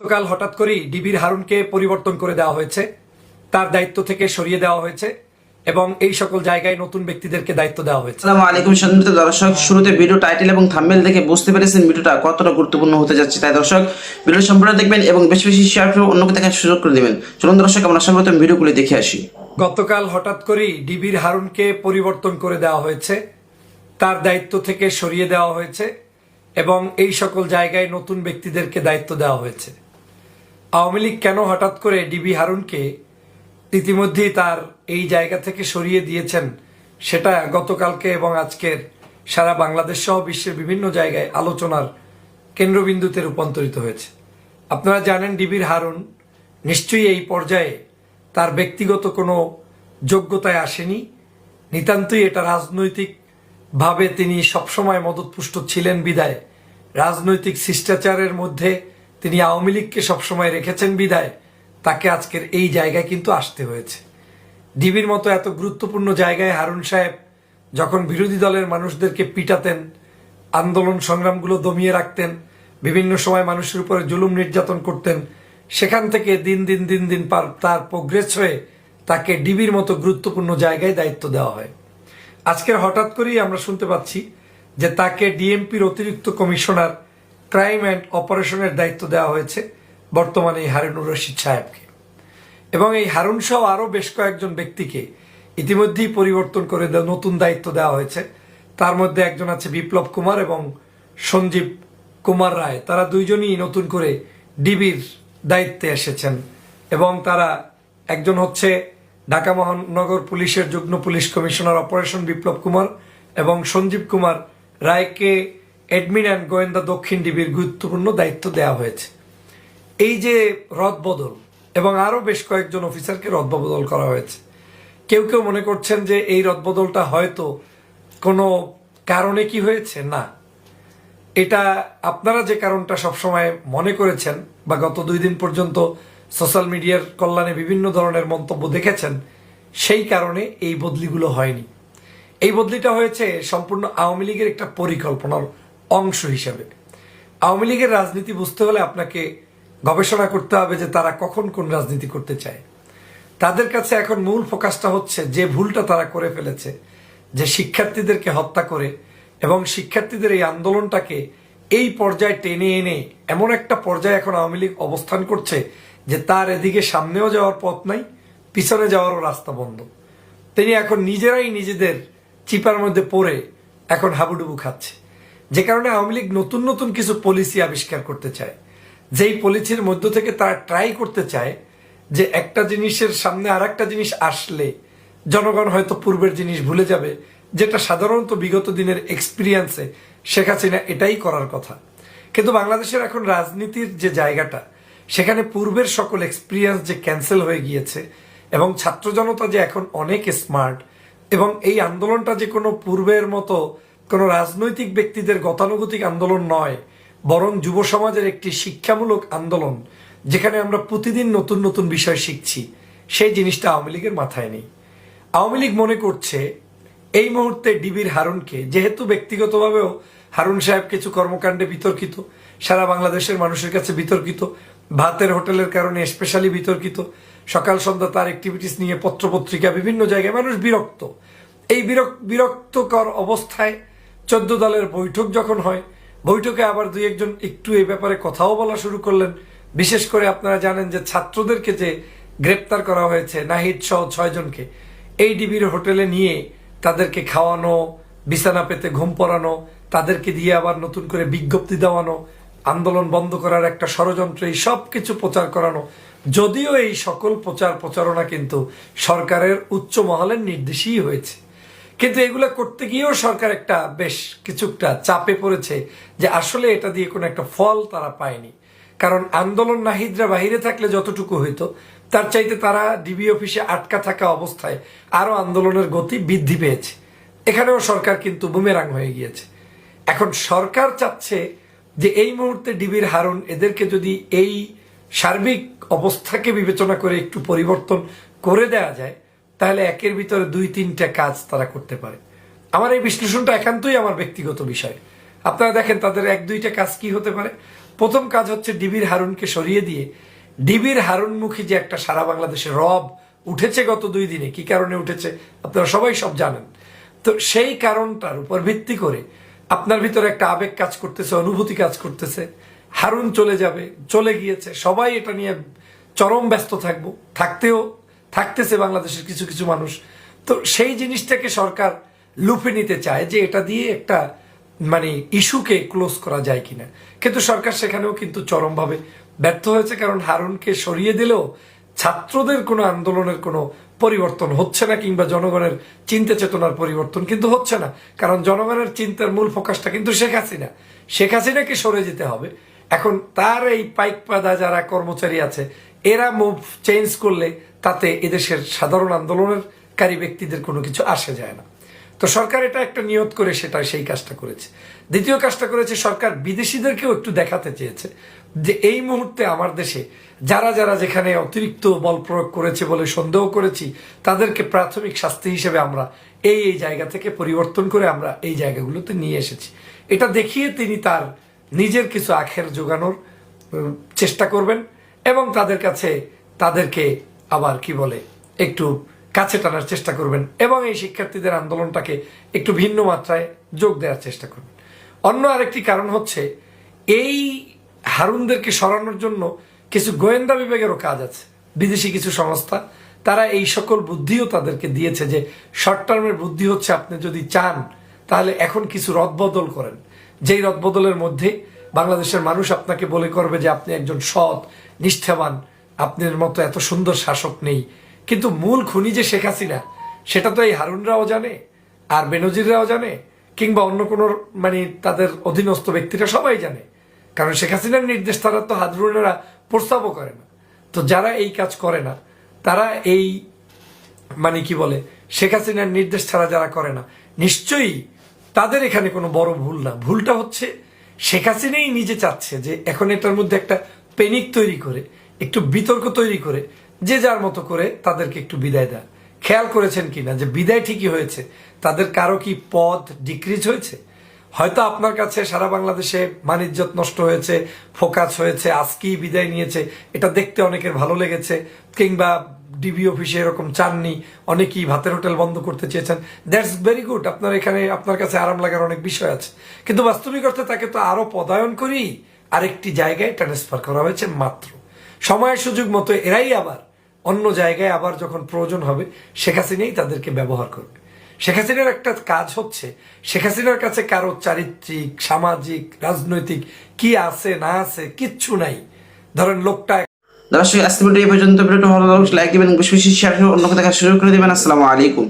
গতকাল হঠাৎ করেই ডিবির হারুনকে পরিবর্তন করে দেওয়া হয়েছে। তার দায়িত্ব থেকে সরিয়ে দেওয়া হয়েছে এবং এই সকল জায়গায় নতুন ব্যক্তিদেরকে দায়িত্ব দেওয়া হয়েছে। আসসালামু আলাইকুম সম্মানিত দর্শক শুরুতে ভিডিও টাইটেল এবং থাম্বনেল দেখে বুঝতে পেরেছেন ভিডিওটা কতটা গুরুত্বপূর্ণ হতে যাচ্ছে। তাই দর্শক ভিডিও সম্পূর্ণ দেখবেন এবং বেশি বেশি শেয়ার করে অন্যকে দেখার সুযোগ করে দেবেন। চলুন দর্শক আমরা সর্বপ্রথম ভিডিওগুলি দেখে আসি। গতকাল হঠাৎ করেই ডিবির হারুনকে পরিবর্তন করে দেওয়া হয়েছে। তার দায়িত্ব থেকে সরিয়ে দেওয়া হয়েছে এবং এই সকল জায়গায় নতুন ব্যক্তিদেরকে দায়িত্ব দেওয়া হয়েছে। আওয়ামী লীগ কেন হঠাৎ করে ডিবি হারুনকে ইতিমধ্যেই তার এই জায়গা থেকে সরিয়ে দিয়েছেন, সেটা গতকালকে এবং আজকের সারা বাংলাদেশ সহ বিশ্বের বিভিন্ন জায়গায় আলোচনার কেন্দ্রবিন্দুতে রূপান্তরিত হয়েছে। আপনারা জানেন ডিবির হারুন নিশ্চয়ই এই পর্যায়ে তার ব্যক্তিগত কোনো যোগ্যতায় আসেনি। নিতান্তই এটা রাজনৈতিকভাবে তিনি সবসময় মদতপুষ্ট ছিলেন বিদায়। রাজনৈতিক শিষ্টাচারের মধ্যে তিনি আওয়ামী লীগকে সবসময় রেখেছেন বিদায়। তাকে আজকের এই জায়গায় কিন্তু আসতে হয়েছে। ডিবির মতো এত গুরুত্বপূর্ণ জায়গায় হারুন সাহেব যখন বিরোধী দলের মানুষদেরকে পিটাতেন, আন্দোলন সংগ্রামগুলো দমিয়ে রাখতেন, বিভিন্ন সময় মানুষের উপরে জুলুম নির্যাতন করতেন, সেখান থেকে দিন দিন দিন দিন তার প্রোগ্রেস হয়ে তাকে ডিবির মতো গুরুত্বপূর্ণ জায়গায় দায়িত্ব দেওয়া হয়। আজকের হঠাৎ করেই আমরা শুনতে পাচ্ছি যে তাকে ডিএমপির অতিরিক্ত কমিশনার ক্রাইম অ্যান্ড অপারেশনের দায়িত্ব দেওয়া হয়েছে বর্তমানে এই হারুনুর রশিদ সাহেবকে। এবং এই হারুন সহ আরও বেশ কয়েকজন ব্যক্তিকে ইতিমধ্যেই পরিবর্তন করে নতুন দায়িত্ব দেওয়া হয়েছে। তার মধ্যে একজন আছে বিপ্লব কুমার এবং সঞ্জীব কুমার রায়। তারা দুইজনই নতুন করে ডিবির দায়িত্বে এসেছেন। এবং তারা একজন হচ্ছে ঢাকা মহানগর পুলিশের যুগ্ম police commissioner operation Biplab Kumar এবং সঞ্জীব কুমার রায়কে অ্যাডমিন অ্যান্ড গোয়েন্দা দক্ষিণ ডিবির গুরুত্বপূর্ণ দায়িত্ব দেওয়া হয়েছে। এই যে রদবদল এবং আরও বেশ কয়েকজন অফিসারকে রদবদল করা হয়েছে। কেউ কেউ মনে করছেন যে এই রদবদলটা হয়তো কোনো কারণে কি হয়েছে? না। এটা আপনারা যে কারণটা সবসময় মনে করেছেন বা গত দুই দিন পর্যন্ত সোশ্যাল মিডিয়ার কল্যাণে বিভিন্ন ধরনের মন্তব্য দেখেছেন, সেই কারণে এই বদলিগুলো হয়নি। এই বদলিটা হয়েছে সম্পূর্ণ আওয়ামী লীগের একটা পরিকল্পনার অংশ হিসাবে। আওয়ামী লীগের রাজনীতি বুঝতে হলে আপনাকে গবেষণা করতে হবে যে তারা কখন কোন রাজনীতি করতে চায়। তাদের কাছে এখন মূল ফোকাসটা হচ্ছে যে ভুলটা তারা করে ফেলেছে, যে শিক্ষার্থীদেরকে হত্যা করে এবং শিক্ষার্থীদের এই আন্দোলনটাকে এই পর্যায়ে টেনে এনে এমন একটা পর্যায়ে এখন আওয়ামী লীগ অবস্থান করছে যে তার এদিকে সামনেও যাওয়ার পথ নাই, পিছনে যাওয়ারও রাস্তা বন্ধ। তিনি এখন নিজেরাই নিজেদের চিপার মধ্যে পড়ে এখন হাবুডুবু খাচ্ছে। যে কারণে আওয়ামী লীগ নতুন নতুন কিছু পলিসি আবিষ্কার করতে চায়। যেই পলিসির মধ্য থেকে তারা ট্রাই করতে চায় যে একটা জিনিসের সামনে আর একটা জিনিস আসলে জনগণ হয়তো পূর্বের জিনিস ভুলে যাবে, যেটা সাধারণত বিগত দিনের এক্সপিরিয়েন্সে শেখ হাসিনা এটাই করার কথা। কিন্তু বাংলাদেশের এখন রাজনীতির যে জায়গাটা, সেখানে পূর্বের সকল এক্সপিরিয়েন্স যে ক্যান্সেল হয়ে গিয়েছে এবং ছাত্র জনতা যে এখন অনেক স্মার্ট এবং এই আন্দোলনটা যে কোনো পূর্বের মতো কোনো রাজনৈতিক ব্যক্তিদের গতানুগতিক আন্দোলন নয়, বরং যুব সমাজের একটি শিক্ষামূলক আন্দোলন, যেখানে আমরা প্রতিদিন নতুন নতুন বিষয় শিখছি। সেই জিনিসটা আওয়ামী লীগের মাথায় নেই। আওয়ামী লীগ মনে করছে, এই মুহূর্তে ডিবির হারুনকে, যেহেতু ব্যক্তিগতভাবেও হারুন সাহেব কিছু কর্মকাণ্ডে বিতর্কিত, সারা বাংলাদেশের মানুষের কাছে বিতর্কিত, ভাতের হোটেলের কারণে স্পেশালি বিতর্কিত, সকাল সন্ধ্যা তার অ্যাক্টিভিটিস নিয়ে পত্রপত্রিকা, বিভিন্ন জায়গায় মানুষ বিরক্ত। এই বিরক, বিরক্তকর অবস্থায় চোদ্দ দলের বৈঠক যখন হয়, বৈঠকে আবার দুই একজন একটু এই ব্যাপারে কথাও বলা শুরু করলেন। বিশেষ করে আপনারা জানেন যে ছাত্রদেরকে যে গ্রেপ্তার করা হয়েছে, নাহিদ সহ ছয়জনকে এই ডিবির হোটেলে নিয়ে তাদেরকে খাওয়ানো, বিছানা পেতে ঘুম পড়ানো, তাদেরকে দিয়ে আবার নতুন করে বিজ্ঞপ্তি দেওয়ানো, আন্দোলন বন্ধ করার একটা ষড়যন্ত্র, এই সব কিছু প্রচার করানো। যদিও এই সকল প্রচার প্রচারণা কিন্তু সরকারের উচ্চ মহলের নির্দেশই হয়েছে। কিন্তু এগুলো করতে গিয়েও সরকার একটা বেশ কিছুটা চাপে পড়েছে যে আসলে এটা দিয়ে কোনো একটা ফল তারা পায়নি। কারণ আন্দোলন নাহিদরা বাহিরে থাকলে যতটুকু হইতো, তার চাইতে তারা ডিবি অফিসে আটকা থাকা অবস্থায় আরও আন্দোলনের গতি বৃদ্ধি পেয়েছে। এখানেও সরকার কিন্তু বুমেরাং হয়ে গিয়েছে। এখন সরকার চাচ্ছে যে এই মুহূর্তে ডিবির হারুন এদেরকে যদি এই সার্বিক অবস্থাকে বিবেচনা করে একটু পরিবর্তন করে দেওয়া যায় তাহলে একের ভিতরে দুই তিনটা কাজ তারা করতে পারে। আমার এই বিশ্লেষণটা একান্তই আমার ব্যক্তিগত বিষয়। আপনারা দেখেন তাদের এক দুইটা কাজ কি হতে পারে? প্রথম কাজ হচ্ছে ডিবির হারুনকে সরিয়ে দিয়ে ডিবির হারুনমুখী যে একটা সারা বাংলাদেশে রব উঠেছে গত দুই দিনে, কি কারণে উঠেছে? আপনারা সবাই সব জানেন। তো সেই কারণটার উপর ভিত্তি করে আপনার ভিতরে একটা আবেগ কাজ করতেছে, অনুভূতি কাজ করতেছে। হারুন চলে যাবে, চলে গিয়েছে। সবাই এটা নিয়ে চরম ব্যস্ত থাকব, থাকতেও থাকতেছে বাংলাদেশের কিছু কিছু মানুষ। তো সেই জিনিসটাকে সরকার লুপে নিতে চায় যে এটা দিয়ে একটা মানে ইস্যুকে ক্লোজ করা যায় কিনা। কিন্তু সরকার সেখানেও কিন্তু চরমভাবে ব্যর্থ হয়েছে, কারণ হারুনকে সরিয়ে দিলেও ছাত্রদের কোনো আন্দোলনের কোনো পরিবর্তন হচ্ছে না কিংবা জনগণের চিন্তা চেতনার পরিবর্তন কিন্তু হচ্ছে না। কারণ জনগণের চিন্তার মূল ফোকাসটা কিন্তু শেখ হাসিনা। শেখ হাসিনাকে সরে যেতে হবে। এখন তার এই পাইকপাদা যারা কর্মচারী আছে, এরা মুভ চেঞ্জ করলে তাতে এদেশের সাধারণ আন্দোলনকারী ব্যক্তিদের কোনো কিছু আসে যায় না। তো সরকার এটা একটা নিয়ত করে সেটা সেই কাজটা করেছে। দ্বিতীয় কাজটা করেছে সরকার বিদেশিদেরকেও একটু দেখাতে চেয়েছে যে এই মুহূর্তে আমার দেশে যারা যারা যেখানে অতিরিক্ত বল প্রয়োগ করেছে বলে সন্দেহ করেছি, তাদেরকে প্রাথমিক শাস্তি হিসেবে আমরা এই এই জায়গা থেকে পরিবর্তন করে আমরা এই জায়গাগুলোতে নিয়ে এসেছি। এটা দেখিয়ে তিনি তার নিজের কিছু আখের যোগানোর চেষ্টা করবেন এবং তাদের কাছে তাদেরকে আবার কি বলে, একটু কাছে টানার চেষ্টা করবেন এবং এই শিক্ষার্থীদের আন্দোলনটাকে একটু ভিন্ন মাত্রায় যোগ দেওয়ার চেষ্টা করবেন। অন্য আরেকটি কারণ হচ্ছে, এই হারুনদেরকে সরানোর জন্য কিছু গোয়েন্দা বিভাগেরও কাজ আছে। বিদেশি কিছু সংস্থা, তারা এই সকল বুদ্ধিও তাদেরকে দিয়েছে যে শর্ট টার্মের বুদ্ধি হচ্ছে আপনি যদি চান, তাহলে এখন কিছু রদবদল করেন। যেই রদবদলের মধ্যে বাংলাদেশের মানুষ আপনাকে বলে করবে যে, আপনি একজন সৎ, নিষ্ঠাবান আপনার মতো এত সুন্দর শাসক নেই। কিন্তু মূল খুনি যে শেখ হাসিনা, সেটা তো এই হারুনরাও জানে, আর বেনজিররাও জানে, কিংবা অন্য কোনো মানে তাদের অধীনস্থ ব্যক্তিরা সবাই জানে। কারণ শেখ হাসিনার নির্দেশ তারা তো হারুনেরা প্রস্তাবও করে না। তো যারা এই কাজ করে না, তারা এই মানে কি বলে, শেখ হাসিনার নির্দেশ ছাড়া যারা করে না, নিশ্চয়ই তাদের এখানে কোনো বড় ভুল না। ভুলটা হচ্ছে, শেখ হাসিনাই নিজে চাচ্ছে যে এখন এটার মধ্যে একটা পেনিক তৈরি করে। একটু বিতর্ক তৈরি করে, যে যার মতো করে তাদেরকে একটু বিদায় দেয় খেয়াল করেছেন কিনা যে বিদায় ঠিকই হয়েছে? তাদের কারও কি পদ ডিক্রিজ হয়েছে? হয়তো আপনার কাছে সারা বাংলাদেশে মানিজ্যত নষ্ট হয়েছে, ফোকাস হয়েছে, আজকেই বিদায় নিয়েছে, এটা দেখতে অনেকের ভালো লেগেছে, কিংবা ডিবি অফিসে এরকম চাননি, অনেকেই ভাতের হোটেল বন্ধ করতে চেয়েছেন। দ্যাটস ভেরি গুড আপনার এখানে, আপনার কাছে আরাম লাগার অনেক বিষয় আছে। কিন্তু বাস্তবিক অর্থে তাকে তো আরও পদায়ন করি, আরেকটি জায়গায় ট্রান্সফার করা হয়েছে মাত্র। সময়ের সুযোগ মতো এরাই আবার অন্য জায়গায় আবার যখন প্রয়োজন হবে, শেখ হাসিনাই তাদেরকে ব্যবহার করবে শেখ হাসিনার একটা কাজ হচ্ছে, শেখ হাসিনার কাছে কারও চারিত্রিক, সামাজিক, রাজনৈতিক কি আছে, না আছে, কিচ্ছু নাই। ধরেন লোকটা দর্শক আজকে এই পর্যন্ত। ভিডিওটা ভালো লাগলে লাইক দিবেন বেশি বেশি শেয়ার করে অন্যকে দেখার সুযোগ করে দিবেন। আসসালামু আলাইকুম।